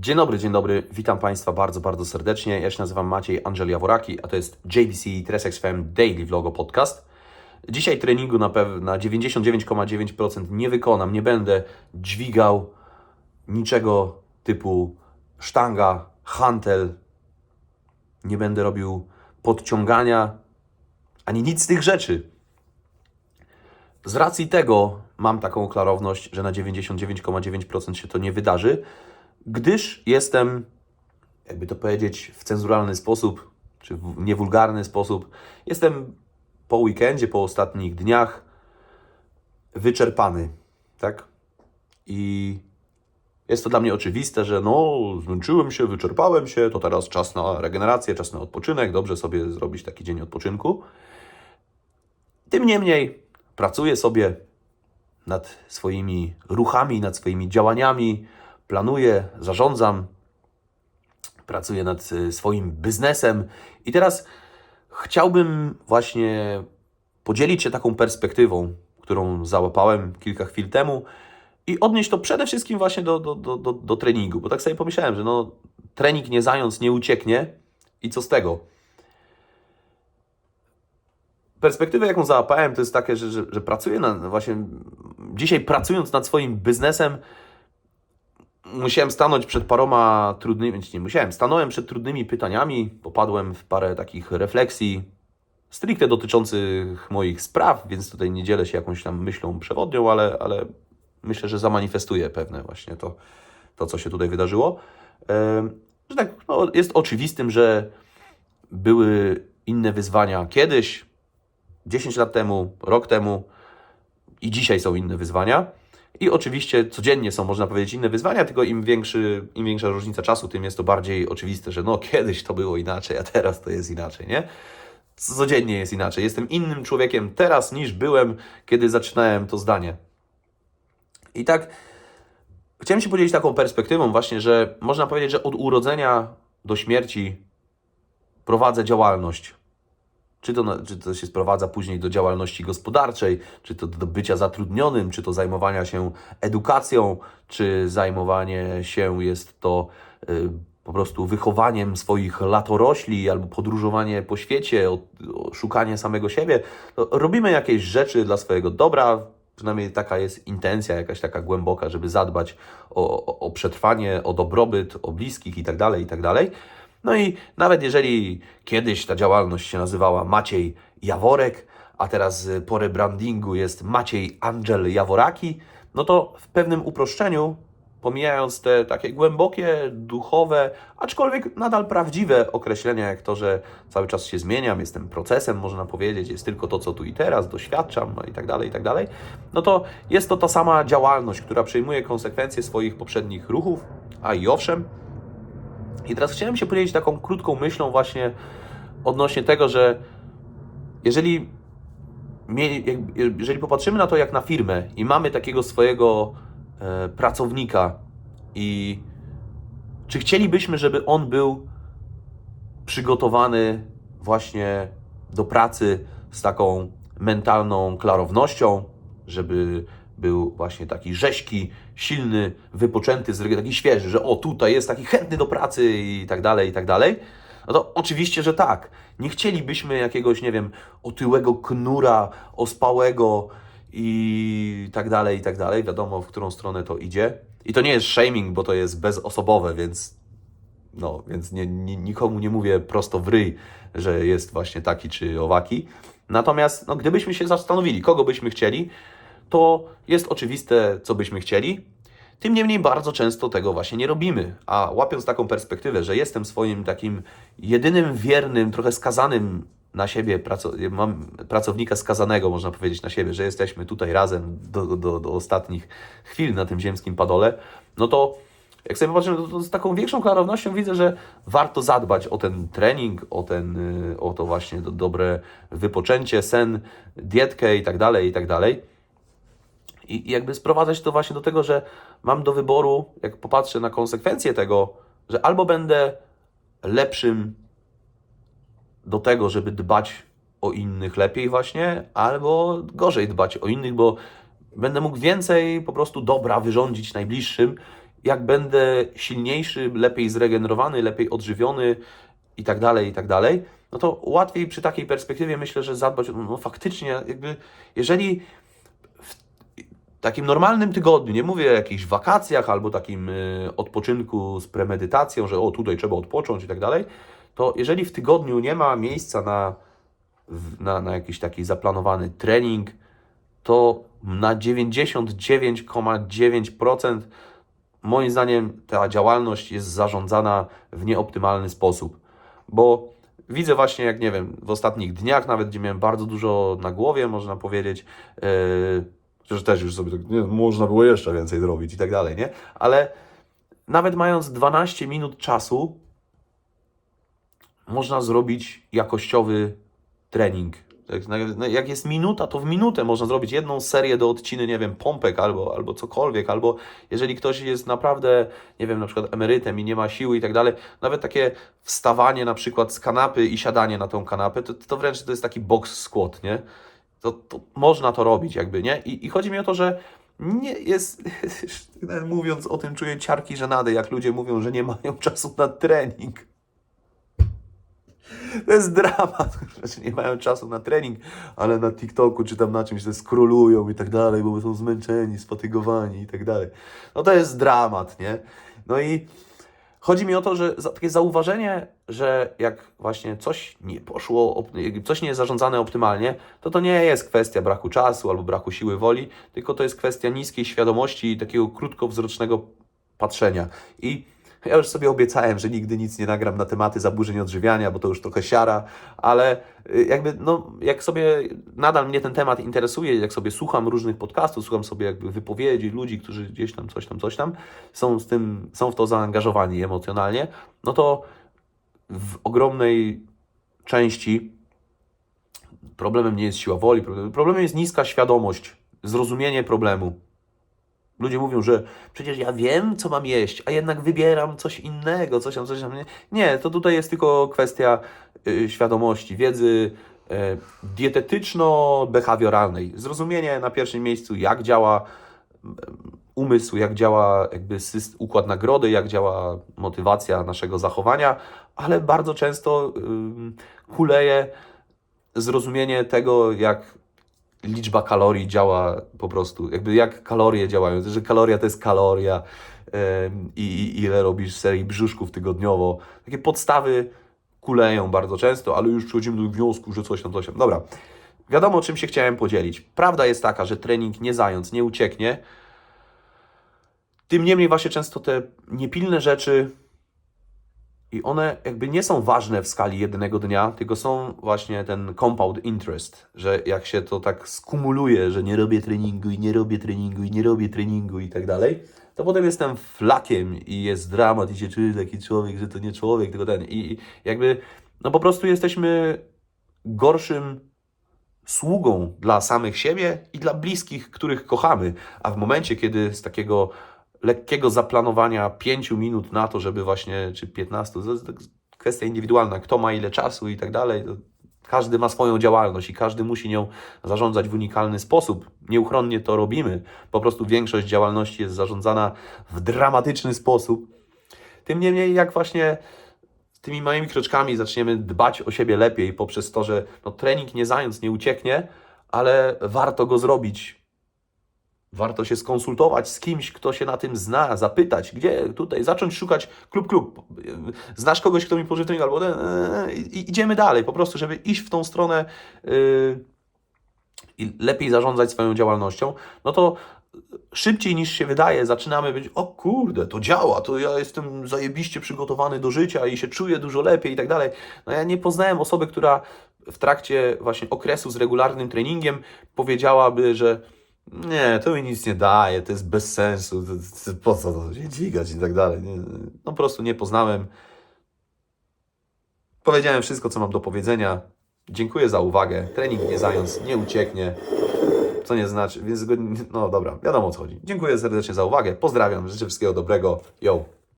Dzień dobry, dzień dobry. Witam Państwa bardzo, bardzo serdecznie. Ja się nazywam Maciej Angel Jaworaki, a to jest JVC Tresex FM Daily Vlogo Podcast. Dzisiaj treningu na, pew- na 99,9% nie wykonam. Nie będę dźwigał niczego typu sztanga, hantel. Nie będę robił podciągania, ani nic z tych rzeczy. Z racji tego mam taką klarowność, że na 99,9% się to nie wydarzy, gdyż jestem, jakby to powiedzieć, w cenzuralny sposób, czy w niewulgarny sposób, jestem po weekendzie, po ostatnich dniach wyczerpany, tak? I jest to dla mnie oczywiste, że no, zmęczyłem się, wyczerpałem się, to teraz czas na regenerację, czas na odpoczynek, dobrze sobie zrobić taki dzień odpoczynku. Tym niemniej pracuję sobie nad swoimi ruchami, nad swoimi działaniami, planuję, zarządzam, pracuję nad y, swoim biznesem. I teraz chciałbym właśnie podzielić się taką perspektywą, którą załapałem kilka chwil temu i odnieść to przede wszystkim właśnie do, do, do, do, do treningu, bo tak sobie pomyślałem, że no, trening nie zając, nie ucieknie. I co z tego? perspektywę, jaką załapałem, to jest takie, że, że, że pracuję na, właśnie dzisiaj pracując nad swoim biznesem, musiałem stanąć przed paroma trudnymi, nie musiałem, stanąłem przed trudnymi pytaniami, popadłem w parę takich refleksji stricte dotyczących moich spraw, więc tutaj nie dzielę się jakąś tam myślą przewodnią, ale, ale myślę, że zamanifestuję pewne właśnie to, to co się tutaj wydarzyło. Że tak, no, jest oczywistym, że były inne wyzwania kiedyś, 10 lat temu, rok temu i dzisiaj są inne wyzwania. I oczywiście codziennie są, można powiedzieć, inne wyzwania, tylko im, większy, im większa różnica czasu, tym jest to bardziej oczywiste, że no kiedyś to było inaczej, a teraz to jest inaczej, nie? Codziennie jest inaczej. Jestem innym człowiekiem teraz niż byłem, kiedy zaczynałem to zdanie. I tak chciałem się podzielić taką perspektywą właśnie, że można powiedzieć, że od urodzenia do śmierci prowadzę działalność. Czy to, czy to się sprowadza później do działalności gospodarczej, czy to do bycia zatrudnionym, czy to zajmowania się edukacją, czy zajmowanie się jest to y, po prostu wychowaniem swoich latorośli albo podróżowanie po świecie, o, o, szukanie samego siebie. To robimy jakieś rzeczy dla swojego dobra, przynajmniej taka jest intencja jakaś taka głęboka, żeby zadbać o, o, o przetrwanie, o dobrobyt, o bliskich i tak No i nawet jeżeli kiedyś ta działalność się nazywała Maciej Jaworek, a teraz po rebrandingu jest Maciej Angel Jaworaki, no to w pewnym uproszczeniu, pomijając te takie głębokie, duchowe, aczkolwiek nadal prawdziwe określenia, jak to, że cały czas się zmieniam, jestem procesem, można powiedzieć, jest tylko to, co tu i teraz, doświadczam, no i tak dalej, i tak dalej, no to jest to ta sama działalność, która przyjmuje konsekwencje swoich poprzednich ruchów, a i owszem, i teraz chciałem się podzielić taką krótką myślą właśnie odnośnie tego, że jeżeli, jeżeli popatrzymy na to jak na firmę i mamy takiego swojego e, pracownika i czy chcielibyśmy, żeby on był przygotowany właśnie do pracy z taką mentalną klarownością, żeby był właśnie taki rześki, silny, wypoczęty, taki świeży, że o tutaj jest taki chętny do pracy i tak dalej, i tak dalej. No to oczywiście, że tak. Nie chcielibyśmy jakiegoś, nie wiem, otyłego knura, ospałego i tak dalej, i tak dalej. Wiadomo, w którą stronę to idzie. I to nie jest shaming, bo to jest bezosobowe, więc no, więc nie, nie, nikomu nie mówię prosto w ryj, że jest właśnie taki czy owaki. Natomiast no, gdybyśmy się zastanowili, kogo byśmy chcieli, to jest oczywiste, co byśmy chcieli. Tym niemniej bardzo często tego właśnie nie robimy. A łapiąc taką perspektywę, że jestem swoim takim jedynym wiernym, trochę skazanym na siebie, mam pracownika skazanego, można powiedzieć, na siebie, że jesteśmy tutaj razem do, do, do ostatnich chwil na tym ziemskim padole, no to jak sobie popatrzymy, to, z taką większą klarownością widzę, że warto zadbać o ten trening, o, ten, y, o to właśnie do, dobre wypoczęcie, sen, dietkę i tak dalej, i tak dalej. I i jakby sprowadzać to właśnie do tego, że mam do wyboru, jak popatrzę na konsekwencje tego, że albo będę lepszym do tego, żeby dbać o innych lepiej właśnie, albo gorzej dbać o innych, bo będę mógł więcej po prostu dobra wyrządzić najbliższym, jak będę silniejszy, lepiej zregenerowany, lepiej odżywiony i tak dalej, i tak dalej, no to łatwiej przy takiej perspektywie myślę, że zadbać, no faktycznie jakby, jeżeli takim normalnym tygodniu, nie mówię o jakichś wakacjach albo takim y, odpoczynku z premedytacją, że o tutaj trzeba odpocząć i tak dalej, to jeżeli w tygodniu nie ma miejsca na, na, na jakiś taki zaplanowany trening, to na 99,9% moim zdaniem ta działalność jest zarządzana w nieoptymalny sposób. Bo widzę właśnie, jak nie wiem, w ostatnich dniach, nawet gdzie miałem bardzo dużo na głowie, można powiedzieć, yy, że też już sobie tak, nie, można było jeszcze więcej zrobić i tak dalej, nie? Ale nawet mając 12 minut czasu, można zrobić jakościowy trening. Jak jest minuta, to w minutę można zrobić jedną serię do odciny, nie wiem, pompek albo, albo cokolwiek, albo jeżeli ktoś jest naprawdę, nie wiem, na przykład emerytem i nie ma siły i tak dalej, nawet takie wstawanie na przykład z kanapy i siadanie na tą kanapę, to, to wręcz to jest taki box squat, nie? To, to można to robić jakby, nie? I, I chodzi mi o to, że nie jest, mówiąc o tym czuję ciarki żenady, jak ludzie mówią, że nie mają czasu na trening. To jest dramat, że nie mają czasu na trening, ale na TikToku czy tam na czymś to skrolują i tak dalej, bo są zmęczeni, sfatygowani i tak dalej. No to jest dramat, nie? No i chodzi mi o to, że takie zauważenie, że jak właśnie coś nie poszło, coś nie jest zarządzane optymalnie, to to nie jest kwestia braku czasu albo braku siły woli, tylko to jest kwestia niskiej świadomości i takiego krótkowzrocznego patrzenia. I ja już sobie obiecałem, że nigdy nic nie nagram na tematy zaburzeń odżywiania, bo to już trochę siara, ale y, jakby, no, jak sobie nadal mnie ten temat interesuje, jak sobie słucham różnych podcastów, słucham sobie jakby wypowiedzi ludzi, którzy gdzieś tam coś tam, coś tam, są z tym, są w to zaangażowani emocjonalnie, no to w ogromnej części problemem nie jest siła woli, problem- problemem jest niska świadomość, zrozumienie problemu. Ludzie mówią, że przecież ja wiem, co mam jeść, a jednak wybieram coś innego, coś tam, coś tam. Nie, to tutaj jest tylko kwestia y, świadomości, wiedzy y, dietetyczno-behawioralnej. Zrozumienie na pierwszym miejscu, jak działa umysł, jak działa jakby układ nagrody, jak działa motywacja naszego zachowania, ale bardzo często y, kuleje zrozumienie tego, jak liczba kalorii działa po prostu, jakby jak kalorie działają, że kaloria to jest kaloria i, i ile robisz serii brzuszków tygodniowo. Takie podstawy kuleją bardzo często, ale już przechodzimy do wniosku, że coś tam, coś tam. Dobra, wiadomo, czym się chciałem podzielić. Prawda jest taka, że trening nie zając, nie ucieknie. Tym niemniej właśnie często te niepilne rzeczy i one jakby nie są ważne w skali jednego dnia, tylko są właśnie ten compound interest, że jak się to tak skumuluje, że nie robię treningu i nie robię treningu i nie robię treningu i tak dalej, to potem jestem flakiem i jest dramat i się czuję taki człowiek, że to nie człowiek, tylko ten. I jakby, no po prostu jesteśmy gorszym sługą dla samych siebie i dla bliskich, których kochamy. A w momencie, kiedy z takiego lekkiego zaplanowania 5 minut na to, żeby właśnie, czy 15, to jest tak kwestia indywidualna, kto ma ile czasu i tak dalej, każdy ma swoją działalność i każdy musi nią zarządzać w unikalny sposób. Nieuchronnie to robimy. Po prostu większość działalności jest zarządzana w dramatyczny sposób. Tym niemniej, jak właśnie tymi małymi kroczkami zaczniemy dbać o siebie lepiej poprzez to, że no, trening nie zając, nie ucieknie, ale warto go zrobić. Warto się skonsultować z kimś, kto się na tym zna, zapytać, gdzie tutaj, zacząć szukać klub, klub. Znasz kogoś, kto mi pożyczy trening, albo e, idziemy dalej, po prostu, żeby iść w tą stronę yy, i lepiej zarządzać swoją działalnością, no to szybciej niż się wydaje, zaczynamy być, o kurde, to działa, to ja jestem zajebiście przygotowany do życia i się czuję dużo lepiej i tak dalej. No ja nie poznałem osoby, która w trakcie właśnie okresu z regularnym treningiem powiedziałaby, że nie, to mi nic nie daje, to jest bez sensu, to, to, po co to się dźwigać i tak dalej. Nie, no po prostu nie poznałem. Powiedziałem wszystko, co mam do powiedzenia. Dziękuję za uwagę. Trening nie zając, nie ucieknie. Co nie znaczy, więc no dobra, wiadomo o co chodzi. Dziękuję serdecznie za uwagę. Pozdrawiam, życzę wszystkiego dobrego. Yo.